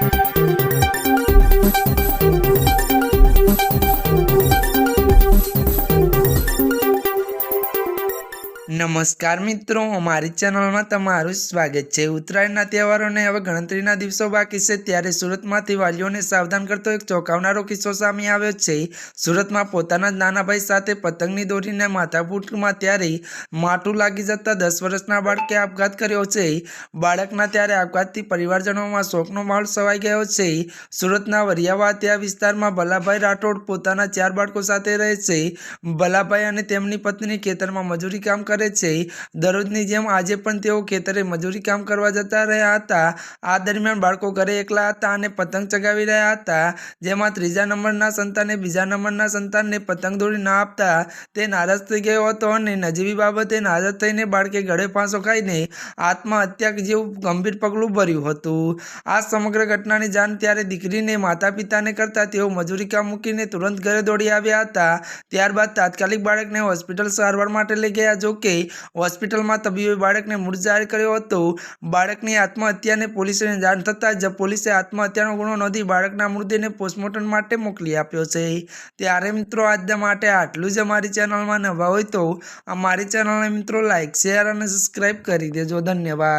Thank you. નમસ્કાર મિત્રો, અમારી ચેનલમાં તમારું સ્વાગત છે. ઉત્તરાયણના તહેવારોને હવે ગણતરીના દિવસો બાકી છે, ત્યારે સુરતમાંથી વાલીઓને સાવધાન કરતો એક ચોંકાવનારો કિસ્સો સામે આવ્યો છે. સુરતમાં પોતાના નાના ભાઈ સાથે પતંગની દોરીને માથાપૂટમાં ત્યારે માટું લાગી જતા દસ વર્ષના બાળકે આપઘાત કર્યો છે. બાળકના ત્યારે આપઘાતથી પરિવારજનોમાં શોકનો માહોલ સવાઈ ગયો છે. સુરતના વરિયાવાતિયા વિસ્તારમાં ભલાભાઈ રાઠોડ પોતાના ચાર બાળકો સાથે રહે છે. ભલાભાઈ અને તેમની પત્ની ખેતરમાં મજૂરી કામ કરે છે. દરરોજની જેમ આજે પણ તેઓ ખેતરે મજૂરી કામ કરવા જતા રહ્યા હતા. આ દરમિયાન બાળકો ઘરે એકલા હતા અને પતંગ ચગાવી રહ્યા હતા. જેમાં ત્રીજા નંબરના સંતાને બીજા નંબરના સંતાનને પતંગ દોરી ના આપતા તે નારાજ થઈ ગયો હતો અને નજીવી બાબતે નારાજ થઈને બાળકે ગળે ફાંસો ખાઈને આત્મહત્યા જેવું ગંભીર પગલું ભર્યું હતું. આ સમગ્ર ઘટનાની જાણ ત્યારે દીકરીને માતા પિતાને કરતા તેઓ મજૂરી કામ મૂકીને તુરંત ઘરે દોડી આવ્યા હતા. ત્યારબાદ તાત્કાલિક બાળકને હોસ્પિટલ સારવાર માટે લઈ ગયા, જો કે હોસ્પિટલમાં તબીબે બાળકને મૃત કર્યો હતો. બાળકની આત્મહત્યાને પોલીસને જાણ થતાં જ પોલીસે આત્મહત્યાનો ગુનો નોંધી બાળકના મૃતદેહને પોસ્ટમોર્ટમ માટે મોકલી આપ્યો છે. ત્યારે મિત્રો આજના માટે આટલું જ અમારી ચેનલમાં નવા હોય તો અમારી ચેનલને મિત્રો લાઇક શેર અને સબસ્ક્રાઈબ કરી દેજો. ધન્યવાદ.